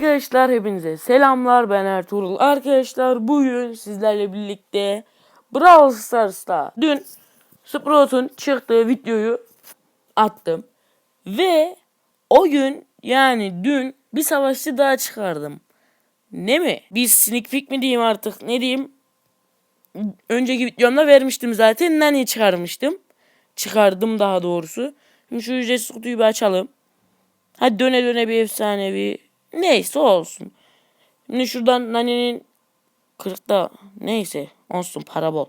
Arkadaşlar hepinize selamlar ben Ertuğrul. Arkadaşlar bugün sizlerle birlikte Brawl Stars'ta dün Sprout'un çıktığı videoyu attım. Ve o gün yani dün bir savaşçı daha çıkardım. Ne mi? Bir sneak peek mi diyeyim artık ne diyeyim? Önceki videomda vermiştim zaten. Nani çıkarmıştım. Çıkardım daha doğrusu. Şimdi şu ücretsiz kutuyu bir açalım. Hadi döne döne bir efsanevi. Neyse olsun. Şimdi şuradan Nani'nin kırıkta neyse olsun para bol.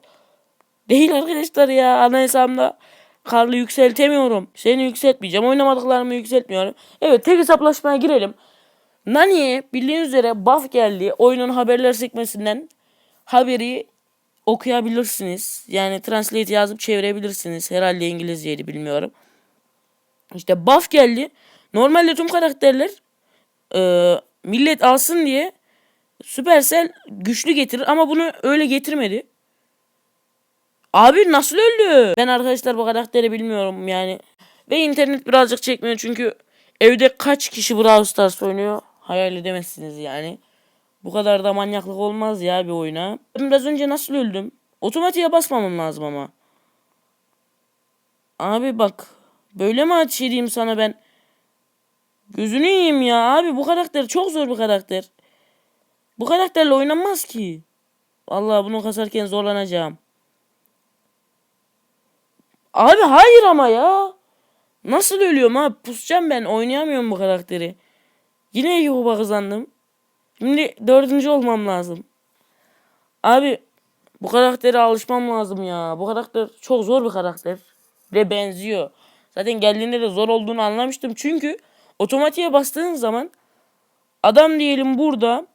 Değil arkadaşlar ya ana hesabımda karlı yükseltemiyorum. Seni yükseltmeyeceğim. Oynamadıklarımı yükseltmiyorum. Evet tek hesaplaşmaya girelim. Nani'ye bildiğiniz üzere buff geldi. Oyunun haberler sekmesinden haberi okuyabilirsiniz. Yani translate yazıp çevirebilirsiniz. Herhalde İngilizceydi bilmiyorum. İşte buff geldi. Normalde tüm karakterler e, millet alsın diye Supercell güçlü getirir ama bunu öyle getirmedi. Abi nasıl öldü? Ben arkadaşlar bu karakteri bilmiyorum yani. Ve internet birazcık çekmiyor çünkü evde kaç kişi Brawl Stars oynuyor hayal edemezsiniz yani. Bu kadar da manyaklık olmaz ya bir oyuna. Ben biraz önce nasıl öldüm? Otomatiğe basmamam lazım ama. Abi bak. Böyle mi edeyim sana ben? Gözünü yiyeyim ya abi bu karakter çok zor bir karakter. Bu karakterle oynanmaz ki. Vallahi bunu kasarken zorlanacağım. Abi hayır ama ya. Nasıl ölüyorum abi? Pusacağım ben. Oynayamıyorum bu karakteri. Yine kupa kazandım. Şimdi dördüncü olmam lazım. Abi bu karaktere alışmam lazım ya. Bu karakter çok zor bir karakter. Ve benziyor. Zaten geldiğinde de zor olduğunu anlamıştım. Çünkü otomatiğe bastığın zaman adam diyelim burada.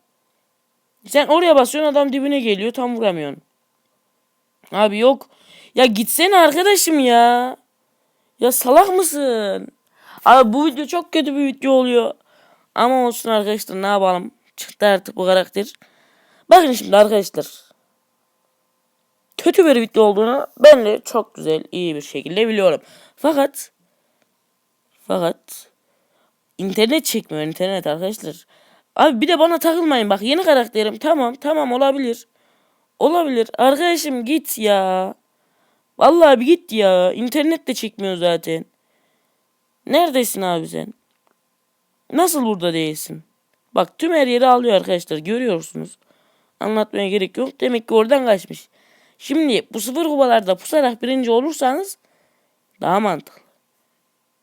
Sen oraya basıyorsun adam dibine geliyor tam vuramıyorsun. Abi yok. Ya gitsene arkadaşım ya. Ya salak mısın? Abi bu video çok kötü bir video oluyor. Ama olsun arkadaşlar ne yapalım. Çıktı artık bu karakter. Bakın şimdi arkadaşlar. Kötü bir video olduğunu ben de çok güzel iyi bir şekilde biliyorum. Fakat fakat internet çekmiyor internet arkadaşlar. Abi bir de bana takılmayın bak yeni karakterim tamam tamam olabilir. Olabilir. Arkadaşım git ya. Vallahi bir git ya. İnternet de çekmiyor zaten. Neredesin abi sen? Nasıl burada değilsin? Bak tüm her yeri alıyor arkadaşlar. Görüyorsunuz. Anlatmaya gerek yok. Demek ki oradan kaçmış. Şimdi bu sıfır kubalarda pusarak birinci olursanız daha mantıklı.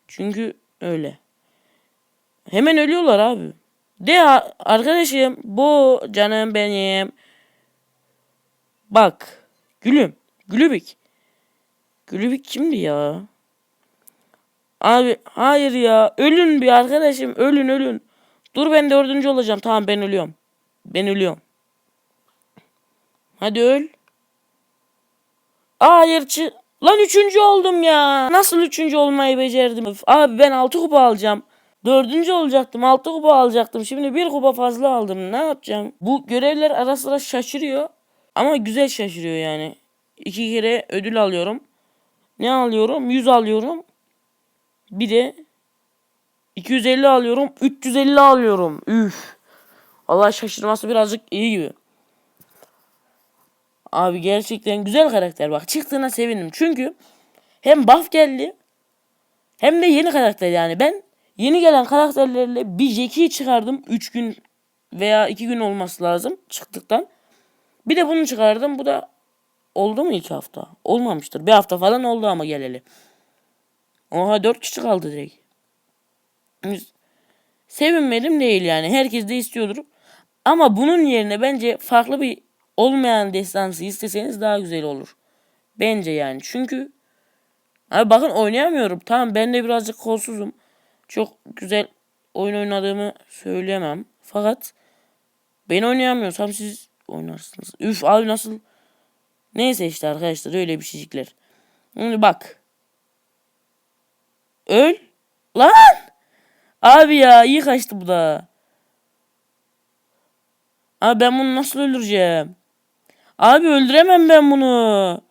Çünkü öyle. Hemen ölüyorlar abi. De arkadaşım bu canım benim. Bak. Gülüm. Gülübük. Gülübük kimdi ya? Abi hayır ya. Ölün bir arkadaşım. Ölün ölün. Dur ben dördüncü olacağım. Tamam ben ölüyorum. Ben ölüyorum. Hadi öl. Hayır çı... Lan üçüncü oldum ya. Nasıl üçüncü olmayı becerdim? Abi ben altı kupa alacağım. Dördüncü olacaktım. Altı kupa alacaktım. Şimdi bir kupa fazla aldım. Ne yapacağım? Bu görevler ara sıra şaşırıyor. Ama güzel şaşırıyor yani. İki kere ödül alıyorum. Ne alıyorum? 100 alıyorum. Bir de 250 alıyorum. 350 alıyorum. Üf. Allah şaşırması birazcık iyi gibi. Abi gerçekten güzel karakter bak. Çıktığına sevindim. Çünkü hem buff geldi hem de yeni karakter yani. Ben yeni gelen karakterlerle bir Jackie'yi çıkardım. 3 gün veya 2 gün olması lazım çıktıktan. Bir de bunu çıkardım. Bu da oldu mu 2 hafta? Olmamıştır. Bir hafta falan oldu ama geleli. Oha 4 kişi kaldı direkt. Sevinmedim değil yani. Herkes de istiyordur. Ama bunun yerine bence farklı bir olmayan destansı isteseniz daha güzel olur. Bence yani. Çünkü abi bakın oynayamıyorum. Tamam ben de birazcık kolsuzum. Çok güzel oyun oynadığımı söyleyemem. Fakat ben oynayamıyorsam siz oynarsınız. Üf abi nasıl Neyse işte arkadaşlar öyle bir şeycikler. Şimdi bak. Öl. Lan. Abi ya iyi kaçtı bu da. Abi ben bunu nasıl öldüreceğim? Abi öldüremem ben bunu.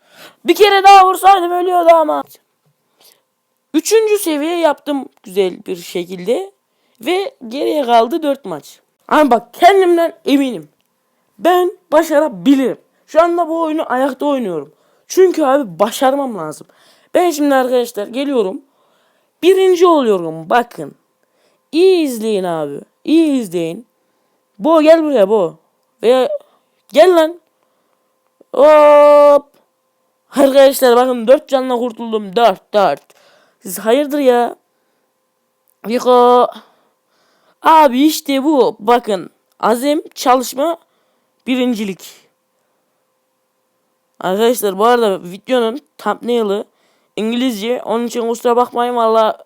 Bir kere daha vursaydım ölüyordu ama. Üçüncü seviye yaptım güzel bir şekilde. Ve geriye kaldı dört maç. Ama bak kendimden eminim. Ben başarabilirim. Şu anda bu oyunu ayakta oynuyorum. Çünkü abi başarmam lazım. Ben şimdi arkadaşlar geliyorum. Birinci oluyorum bakın. İyi izleyin abi. İyi izleyin. Bo gel buraya Bo. Veya gel lan. Hop. Arkadaşlar bakın 4 canla kurtuldum. 4 4. Siz hayırdır ya? Viko. Abi işte bu. Bakın. Azim, çalışma, birincilik. Arkadaşlar bu arada videonun thumbnail'ı İngilizce. Onun için kusura bakmayın valla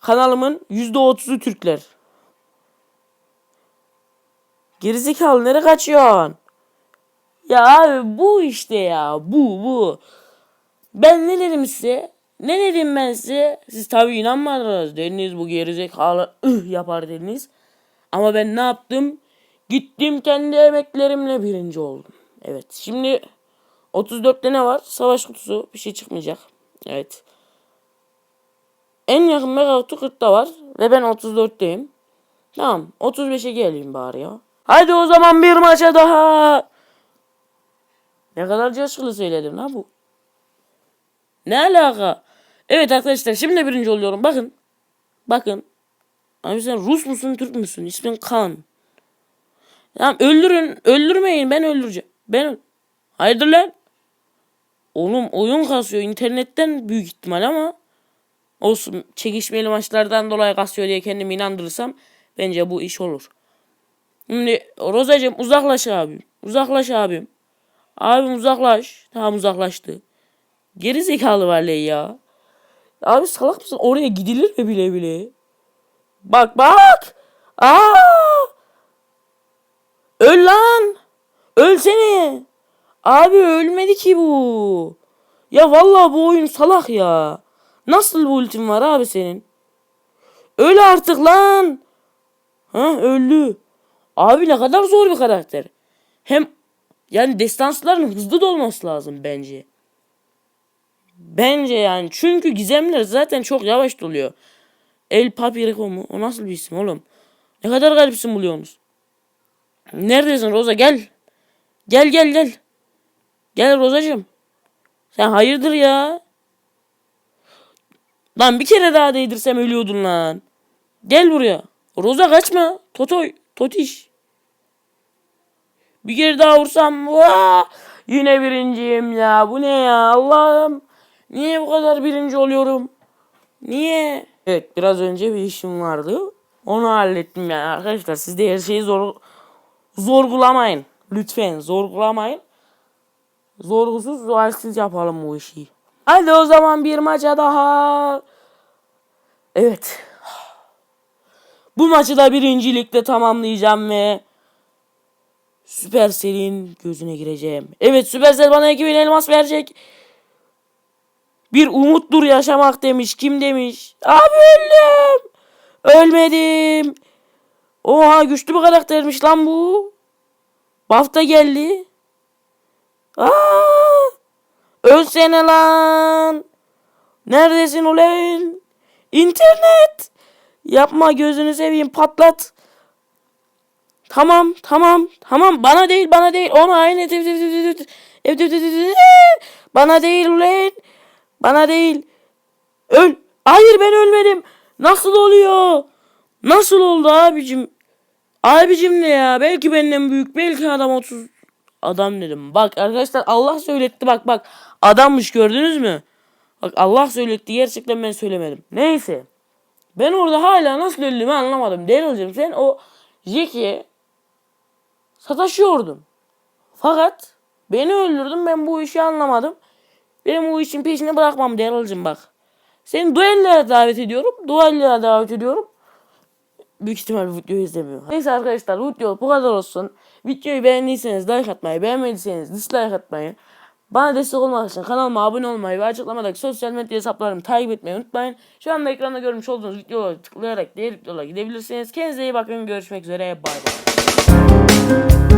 kanalımın %30'u Türkler. Gerizekalı nereye kaçıyorsun? Ya abi bu işte ya. Bu bu. Ben ne dedim size? Ne dedim ben size? Siz tabii inanmadınız. Dediniz bu gerizekalı ıh yapar dediniz. Ama ben ne yaptım? Gittim kendi emeklerimle birinci oldum. Evet. Şimdi 34'te ne var? Savaş kutusu. Bir şey çıkmayacak. Evet. En yakın mega kutu 40'ta var. Ve ben 34'teyim. Tamam. 35'e geleyim bari ya. Hadi o zaman bir maça daha. Ne kadar coşkulu söyledim lan bu. Ne alaka? Evet arkadaşlar şimdi birinci oluyorum. Bakın. Bakın. Abi sen Rus musun Türk müsün? İsmin Kan. Tamam öldürün. Öldürmeyin ben öldüreceğim. Ben öl- Hayırdır lan? Oğlum oyun kasıyor. internetten büyük ihtimal ama olsun çekişmeli maçlardan dolayı kasıyor diye kendimi inandırırsam bence bu iş olur. Şimdi Rozacığım uzaklaş abim. Uzaklaş abim. Abim uzaklaş. Tamam uzaklaştı. Geri zekalı vallahi ya. Abi salak mısın? Oraya gidilir mi bile bile? Bak bak. Aa! Öl lan. Ölsene. Abi ölmedi ki bu. Ya vallahi bu oyun salak ya. Nasıl bu ultim var abi senin? Öl artık lan. Ha öldü. Abi ne kadar zor bir karakter. Hem yani destansların hızlı da olması lazım bence. Bence yani çünkü gizemler zaten çok yavaş doluyor. El Papirico mu? O nasıl bir isim oğlum? Ne kadar garip isim buluyorsunuz. Neredesin Roza gel. Gel gel gel. Gel Rozacığım. Sen hayırdır ya? Lan bir kere daha değdirsem ölüyordun lan. Gel buraya. Roza kaçma. Totoy. Totiş. Bir kere daha vursam. Vaa! Yine birinciyim ya. Bu ne ya Allah'ım. Niye bu kadar birinci oluyorum? Niye? Evet biraz önce bir işim vardı. Onu hallettim yani arkadaşlar. Siz de her şeyi zor zorgulamayın. Lütfen zorgulamayın. Zorgusuz sualsiz yapalım bu işi. Hadi o zaman bir maça daha. Evet. Bu maçı da birincilikte tamamlayacağım ve Süpersel'in gözüne gireceğim. Evet Süpersel bana 2000 elmas verecek. Bir umuttur yaşamak demiş. Kim demiş? Abi öldüm. Ölmedim. Oha güçlü bir karaktermiş lan bu. Bafta geldi. Aa! Ölsene lan. Neredesin ulan? İnternet. Yapma gözünü seveyim patlat. Tamam tamam tamam bana değil bana değil ona aynı bana değil ulan bana değil. Öl. Hayır ben ölmedim. Nasıl oluyor? Nasıl oldu abicim? Abicim ne ya? Belki benden büyük belki adam 30 adam dedim. Bak arkadaşlar Allah söyletti. Bak bak. Adammış gördünüz mü? Bak Allah söyletti. Gerçekten ben söylemedim. Neyse. Ben orada hala nasıl öldüğümü anlamadım. Daryl'cim sen o Jackie'ye sataşıyordun. Fakat beni öldürdün. Ben bu işi anlamadım. Ben bu işin peşini bırakmam Daryl'cım bak. Seni duelloya davet ediyorum. Duelloya davet ediyorum. Büyük ihtimal videoyu izlemiyor. Neyse arkadaşlar video bu kadar olsun. Videoyu beğendiyseniz like atmayı, beğenmediyseniz dislike atmayı, bana destek olmak için kanalıma abone olmayı ve açıklamadaki sosyal medya hesaplarımı takip etmeyi unutmayın. Şu anda ekranda görmüş olduğunuz videoları tıklayarak diğer videolara gidebilirsiniz. Kendinize iyi bakın. Görüşmek üzere. Bay bay.